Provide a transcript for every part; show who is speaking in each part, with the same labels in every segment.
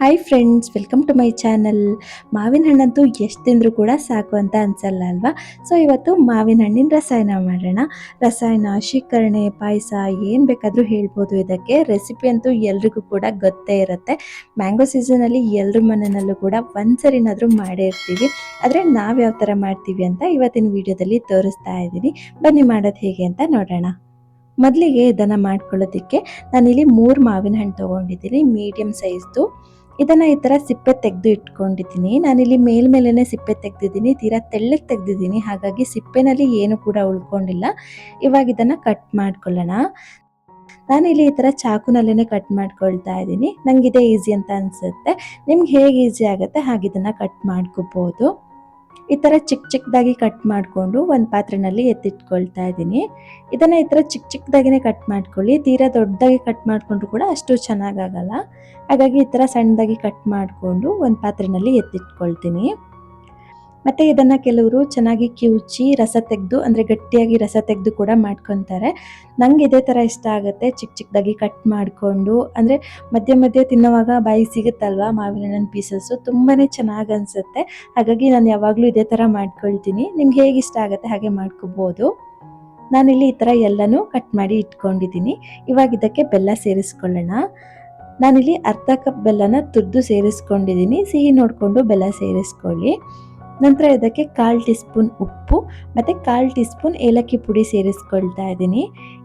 Speaker 1: Hi friends welcome to my channel ಮಾವಿನ ಹಣ್ಣಂತೂ ಎಷ್ಟು ತಿಂದರೂ ಕೂಡ ಸಾಕು ಅಂತ ಅನ್ಸಲ್ಲ ಅಲ್ವಾ? ಸೊ ಇವತ್ತು ಮಾವಿನ ಹಣ್ಣಿನ ರಸಾಯನ ಮಾಡೋಣ. ರಸಾಯನ ಶೀಕರಣೆ ಪಾಯಸ, ಏನು ಬೇಕಾದರೂ ಹೇಳ್ಬೋದು. ಇದಕ್ಕೆ ರೆಸಿಪಿ ಅಂತೂ ಎಲ್ರಿಗೂ ಕೂಡ ಗೊತ್ತೇ ಇರುತ್ತೆ. ಮ್ಯಾಂಗೋ ಸೀಸನಲ್ಲಿ ಎಲ್ಲರ ಮನೆಯಲ್ಲೂ ಕೂಡ ಒಂದ್ಸರಿನಾದರೂ ಮಾಡೇ ಇರ್ತೀವಿ. ಆದರೆ ನಾವು ಯಾವ ಥರ ಮಾಡ್ತೀವಿ ಅಂತ ಇವತ್ತಿನ ವಿಡಿಯೋದಲ್ಲಿ ತೋರಿಸ್ತಾ ಇದ್ದೀನಿ. ಬನ್ನಿ ಮಾಡೋದು ಹೇಗೆ ಅಂತ ನೋಡೋಣ. ಮೊದಲಿಗೆ ಇದನ್ನು ಮಾಡ್ಕೊಳ್ಳೋದಕ್ಕೆ ನಾನಿಲ್ಲಿ ಮೂರು ಮಾವಿನ ಹಣ್ಣು ತೊಗೊಂಡಿದ್ದೀನಿ. ಮೀಡಿಯಮ್ ಸೈಜ್ದು. ಇದನ್ನ ಈ ತರ ಸಿಪ್ಪೆ ತೆಗೆದು ಇಟ್ಕೊಂಡಿದ್ದೀನಿ. ನಾನಿಲ್ಲಿ ಮೇಲ್ಮೇಲೆನೆ ಸಿಪ್ಪೆ ತೆಗ್ದಿದ್ದೀನಿ. ತೀರಾ ತೆಳ್ಳಗೆ ತೆಗ್ದಿದ್ದೀನಿ. ಹಾಗಾಗಿ ಸಿಪ್ಪೆನಲ್ಲಿ ಏನು ಕೂಡ ಉಳ್ಕೊಂಡಿಲ್ಲ. ಇವಾಗ ಇದನ್ನ ಕಟ್ ಮಾಡ್ಕೊಳ್ಳೋಣ. ನಾನಿಲ್ಲಿ ಈ ತರ ಚಾಕುನಲ್ಲೇ ಕಟ್ ಮಾಡ್ಕೊಳ್ತಾ ಇದ್ದೀನಿ. ನಂಗೆ ಈಸಿ ಅಂತ ಅನ್ಸುತ್ತೆ. ನಿಮ್ಗೆ ಹೇಗೆ ಈಸಿ ಆಗುತ್ತೆ ಹಾಗೆ ಇದನ್ನ ಕಟ್ ಮಾಡ್ಕೋಬಹುದು ಈ ಥರ ಚಿಕ್ಕ ಚಿಕ್ಕದಾಗಿ ಕಟ್ ಮಾಡಿಕೊಂಡು ಒಂದು ಪಾತ್ರೆನಲ್ಲಿ ಎತ್ತಿಟ್ಕೊಳ್ತಾ ಇದ್ದೀನಿ. ಇದನ್ನು ಈ ಥರ ಚಿಕ್ಕ ಚಿಕ್ಕದಾಗಿನೇ ಕಟ್ ಮಾಡ್ಕೊಳ್ಳಿ. ತೀರಾ ದೊಡ್ಡದಾಗಿ ಕಟ್ ಮಾಡಿಕೊಂಡ್ರು ಕೂಡ ಅಷ್ಟು ಚೆನ್ನಾಗಾಗಲ್ಲ ಹಾಗಾಗಿ ಈ ಥರ ಸಣ್ಣದಾಗಿ ಕಟ್ ಮಾಡಿಕೊಂಡು ಒಂದು ಪಾತ್ರೆನಲ್ಲಿ ಎತ್ತಿಟ್ಕೊಳ್ತೀನಿ. ಮತ್ತು ಇದನ್ನು ಕೆಲವರು ಚೆನ್ನಾಗಿ ಕಿವುಚಿ ರಸ ತೆಗೆದು, ಅಂದರೆ ಗಟ್ಟಿಯಾಗಿ ರಸ ತೆಗೆದು ಕೂಡ ಮಾಡ್ಕೊತಾರೆ. ನಂಗೆ ಇದೇ ಥರ ಇಷ್ಟ ಆಗುತ್ತೆ. ಚಿಕ್ಕ ಚಿಕ್ಕದಾಗಿ ಕಟ್ ಮಾಡಿಕೊಂಡು, ಅಂದರೆ ಮಧ್ಯ ಮಧ್ಯೆ ತಿನ್ನುವಾಗ ಬಾಯಿ ಸಿಗುತ್ತಲ್ವಾ ಮಾವಿನ ಹಣ್ಣಿನ ಪೀಸಸ್ಸು ತುಂಬಾ ಚೆನ್ನಾಗಿ ಅನ್ಸುತ್ತೆ. ಹಾಗಾಗಿ ನಾನು ಯಾವಾಗಲೂ ಇದೇ ಥರ ಮಾಡ್ಕೊಳ್ತೀನಿ. ನಿಮ್ಗೆ ಹೇಗೆ ಇಷ್ಟ ಆಗುತ್ತೆ ಹಾಗೆ ಮಾಡ್ಕೋಬೋದು. ನಾನಿಲ್ಲಿ ಈ ಥರ ಎಲ್ಲನೂ ಕಟ್ ಮಾಡಿ ಇಟ್ಕೊಂಡಿದ್ದೀನಿ. ಇವಾಗ ಇದಕ್ಕೆ ಬೆಲ್ಲ ಸೇರಿಸ್ಕೊಳ್ಳೋಣ. ನಾನಿಲ್ಲಿ ಅರ್ಧ ಕಪ್ ಬೆಲ್ಲನ ತುರಿದು ಸೇರಿಸ್ಕೊಂಡಿದ್ದೀನಿ. ಸಿಹಿ ನೋಡಿಕೊಂಡು ಬೆಲ್ಲ ಸೇರಿಸ್ಕೊಳ್ಳಿ. ನಂತರ ಇದಕ್ಕೆ ಕಾಲು ಟೀ ಸ್ಪೂನ್ ಉಪ್ಪು ಮತ್ತು ಕಾಲು ಟೀ ಸ್ಪೂನ್ ಏಲಕ್ಕಿ ಪುಡಿ ಸೇರಿಸ್ಕೊಳ್ತಾ ಇದ್ದೀನಿ.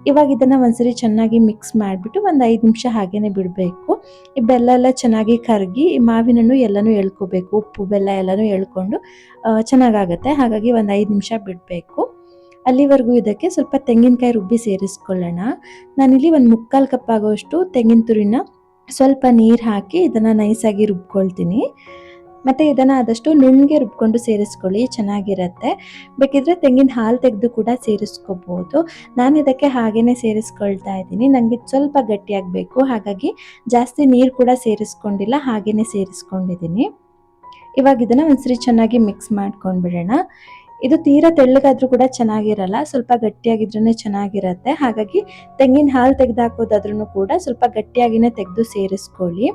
Speaker 1: ಇವಾಗ ಇದನ್ನು ಒಂದ್ಸರಿ ಚೆನ್ನಾಗಿ ಮಿಕ್ಸ್ ಮಾಡಿಬಿಟ್ಟು ಒಂದು ಐದು ನಿಮಿಷ ಹಾಗೇ ಬಿಡಬೇಕು. ಈ ಬೆಲ್ಲ ಎಲ್ಲ ಚೆನ್ನಾಗಿ ಕರಗಿ ಈ ಮಾವಿನಣ್ಣು ಎಲ್ಲನೂ ಎಳ್ಕೋಬೇಕು, ಉಪ್ಪು, ಬೆಲ್ಲ ಎಲ್ಲನೂ ಎಳ್ಕೊಂಡು ಚೆನ್ನಾಗಾಗುತ್ತೆ. ಹಾಗಾಗಿ ಒಂದು ಐದು ನಿಮಿಷ ಬಿಡಬೇಕು. ಅಲ್ಲಿವರೆಗೂ ಇದಕ್ಕೆ ಸ್ವಲ್ಪ ತೆಂಗಿನಕಾಯಿ ರುಬ್ಬಿ ಸೇರಿಸ್ಕೊಳ್ಳೋಣ. ನಾನಿಲ್ಲಿ ಒಂದು ಮುಕ್ಕಾಲು ಕಪ್ ತೆಂಗಿನ ತುರಿನ ಸ್ವಲ್ಪ ನೀರು ಹಾಕಿ ಇದನ್ನು ನೈಸಾಗಿ ರುಬ್ಕೊಳ್ತೀನಿ. ಮತ್ತು ಇದನ್ನು ಆದಷ್ಟು ನುಣ್ಣಗೆ ರುಬ್ಕೊಂಡು ಸೇರಿಸ್ಕೊಳ್ಳಿ, ಚೆನ್ನಾಗಿರುತ್ತೆ. ಬೇಕಿದ್ರೆ ತೆಂಗಿನ ಹಾಲು ತೆಗೆದು ಕೂಡ ಸೇರಿಸ್ಕೋಬೋದು. ನಾನು ಇದಕ್ಕೆ ಹಾಗೇ ಸೇರಿಸ್ಕೊಳ್ತಾ ಇದ್ದೀನಿ. ನನಗೆ ಸ್ವಲ್ಪ ಗಟ್ಟಿಯಾಗಬೇಕು ಹಾಗಾಗಿ ಜಾಸ್ತಿ ನೀರು ಕೂಡ ಸೇರಿಸ್ಕೊಂಡಿಲ್ಲ ಹಾಗೇ ಸೇರಿಸ್ಕೊಂಡಿದ್ದೀನಿ. ಇವಾಗ ಇದನ್ನು ಒಂದ್ಸರಿ ಚೆನ್ನಾಗಿ ಮಿಕ್ಸ್ ಮಾಡ್ಕೊಂಡ್ಬಿಡೋಣ. ಇದು ತೀರಾ ತೆಳ್ಳಗಾದ್ರೂ ಕೂಡ ಚೆನ್ನಾಗಿರಲ್ಲ, ಸ್ವಲ್ಪ ಗಟ್ಟಿಯಾಗಿದ್ರೂ ಚೆನ್ನಾಗಿರುತ್ತೆ. ಹಾಗಾಗಿ ತೆಂಗಿನ ಹಾಲು ತೆಗೆದು ಕೂಡ ಸ್ವಲ್ಪ ಗಟ್ಟಿಯಾಗಿನೇ ತೆಗೆದು ಸೇರಿಸ್ಕೊಳ್ಳಿ.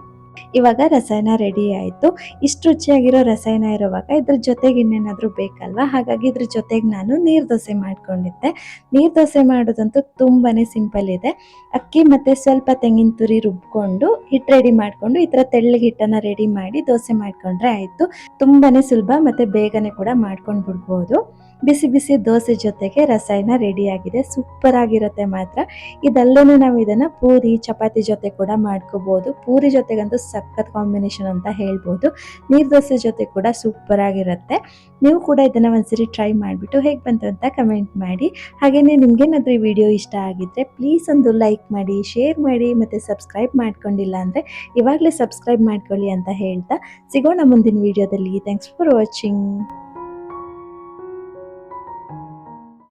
Speaker 1: ಇವಾಗ ರಸಾಯನ ರೆಡಿ ಆಯಿತು. ಇಷ್ಟು ರುಚಿಯಾಗಿರೋ ರಸಾಯನ ಇರುವಾಗ ಇದ್ರ ಜೊತೆಗೆ ಇನ್ನೇನಾದರೂ ಬೇಕಲ್ವಾ? ಹಾಗಾಗಿ ಇದ್ರ ಜೊತೆಗೆ ನಾನು ನೀರು ದೋಸೆ ಮಾಡ್ಕೊಂಡಿದ್ದೆ. ನೀರು ದೋಸೆ ಮಾಡೋದಂತೂ ತುಂಬಾ ಸಿಂಪಲ್ ಇದೆ. ಅಕ್ಕಿ ಮತ್ತು ಸ್ವಲ್ಪ ತೆಂಗಿನ ತುರಿ ರುಬ್ಕೊಂಡು ಹಿಟ್ಟು ರೆಡಿ ಮಾಡಿಕೊಂಡು ಈ ಥರ ತೆಳ್ಳಗೆ ಹಿಟ್ಟನ್ನು ರೆಡಿ ಮಾಡಿ ದೋಸೆ ಮಾಡಿಕೊಂಡ್ರೆ ಆಯಿತು. ತುಂಬಾ ಸುಲಭ ಮತ್ತು ಬೇಗನೆ ಕೂಡ ಮಾಡ್ಕೊಂಡು ಬಿಡ್ಬೋದು. ಬಿಸಿ ಬಿಸಿ ದೋಸೆ ಜೊತೆಗೆ ರಸಾಯನ ರೆಡಿ ಆಗಿದೆ. ಸೂಪರ್ ಆಗಿರುತ್ತೆ ಮಾತ್ರ. ಇದಲ್ಲೇ ನಾವು ಇದನ್ನ ಪೂರಿ, ಚಪಾತಿ ಜೊತೆ ಕೂಡ ಮಾಡ್ಕೋಬೋದು. ಪೂರಿ ಜೊತೆಗಂತೂ ಸಖತ್ ಕಾಂಬಿನೇಷನ್ ಅಂತ ಹೇಳ್ಬೋದು. ನೀರು ದೋಸೆ ಜೊತೆ ಕೂಡ ಸೂಪರ್ ಆಗಿರುತ್ತೆ. ನೀವು ಕೂಡ ಇದನ್ನ ಒಂದ್ಸರಿ ಟ್ರೈ ಮಾಡಿಬಿಟ್ಟು ಹೇಗೆ ಬಂತು ಅಂತ ಕಮೆಂಟ್ ಮಾಡಿ. ಹಾಗೆಯೇ ನಿಮಗೇನಾದರೂ ಈ ವಿಡಿಯೋ ಇಷ್ಟ ಆಗಿದ್ರೆ ಪ್ಲೀಸ್ ಒಂದು ಲೈಕ್ ಮಾಡಿ ಶೇರ್ ಮಾಡಿ, ಮತ್ತೆ ಸಬ್ಸ್ಕ್ರೈಬ್ ಮಾಡ್ಕೊಂಡಿಲ್ಲ ಅಂದ್ರೆ ಇವಾಗಲೇ ಸಬ್ಸ್ಕ್ರೈಬ್ ಮಾಡ್ಕೊಳ್ಳಿ ಅಂತ ಹೇಳ್ತಾ ಸಿಗೋಣ ಮುಂದಿನ ವಿಡಿಯೋದಲ್ಲಿ ಥ್ಯಾಂಕ್ಸ್ ಫಾರ್ ವಾಚಿಂಗ್